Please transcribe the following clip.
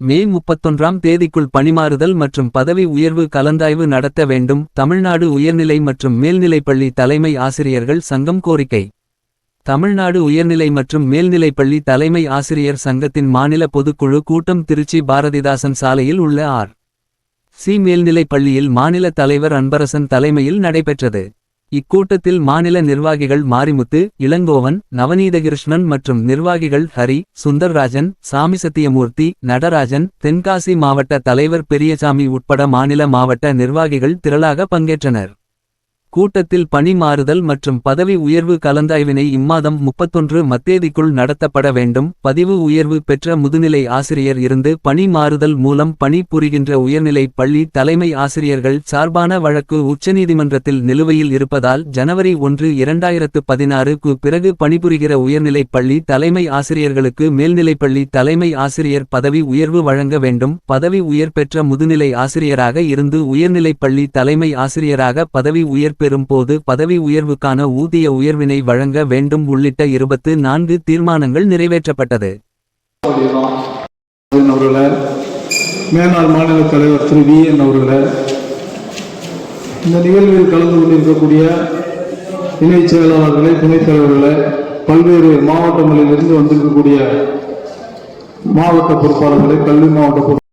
மே முப்பத்தொன்றாம் தேதிக்குள் பணிமாறுதல் மற்றும் பதவி உயர்வு கலந்தாய்வு நடத்த வேண்டும். தமிழ்நாடு உயர்நிலை மற்றும் மேல்நிலைப்பள்ளி தலைமை ஆசிரியர்கள் சங்கம் கோரிக்கை. தமிழ்நாடு உயர்நிலை மற்றும் மேல்நிலைப்பள்ளி தலைமை ஆசிரியர் சங்கத்தின் மாநில பொதுக்குழு கூட்டம் திருச்சி பாரதிதாசன் சாலையில் உள்ள ஆர். சி. மேல்நிலைப் பள்ளியில் மாநில தலைவர் அன்பரசன் தலைமையில் நடைபெற்றது. இக்கூட்டத்தில் மாநில நிர்வாகிகள் மாரிமுத்து இளங்கோவன் நவநீதகிருஷ்ணன் மற்றும் நிர்வாகிகள் ஹரி சுந்தர்ராஜன் சாமி சத்தியமூர்த்தி நடராஜன் தென்காசி மாவட்ட தலைவர் பெரியசாமி உட்பட மாநில மாவட்ட நிர்வாகிகள் திரளாக பங்கேற்றனர். கூட்டத்தில் பணி மாறுதல் மற்றும் பதவி உயர்வு கலந்தாய்வினை இம்மாதம் முப்பத்தொன்று மத்தேதிக்குள் நடத்தப்பட வேண்டும். பதிவு உயர்வு பெற்ற முதுநிலை ஆசிரியர் இருந்து பணி மாறுதல் மூலம் பணி புரிகின்ற உயர்நிலை பள்ளி தலைமை ஆசிரியர்கள் சார்பான வழக்கு உச்சநீதிமன்றத்தில் நிலுவையில் இருப்பதால் ஜனவரி ஒன்று இரண்டாயிரத்து பதினாறுக்கு பிறகு பணிபுரிகிற உயர்நிலை பள்ளி தலைமை ஆசிரியர்களுக்கு மேல்நிலைப்பள்ளி தலைமை ஆசிரியர் பதவி உயர்வு வழங்க வேண்டும். பதவி உயர் பெற்ற முதுநிலை ஆசிரியராக இருந்து உயர்நிலைப்பள்ளி தலைமை ஆசிரியராக பதவி உயர் பெறும் போது பதவி உயர்வுக்கான ஊதிய உயர்வினை வழங்க வேண்டும் உள்ளிட்ட இருபத்து நான்கு தீர்மானங்கள் நிறைவேற்றப்பட்டது. சொல்லிடுறோம் மேனாள் மாநில தலைவர் திரு வி என் அவர்களை இந்த நிகழ்வில் கலந்து கொண்டிருக்கக்கூடிய இணைச் செயலாளர்களை துணைத் தலைவர்களை பல்வேறு மாவட்டங்களில் இருந்து வந்திருக்கக்கூடிய மாவட்ட பொறுப்பாளர்களை கல்வி மாவட்ட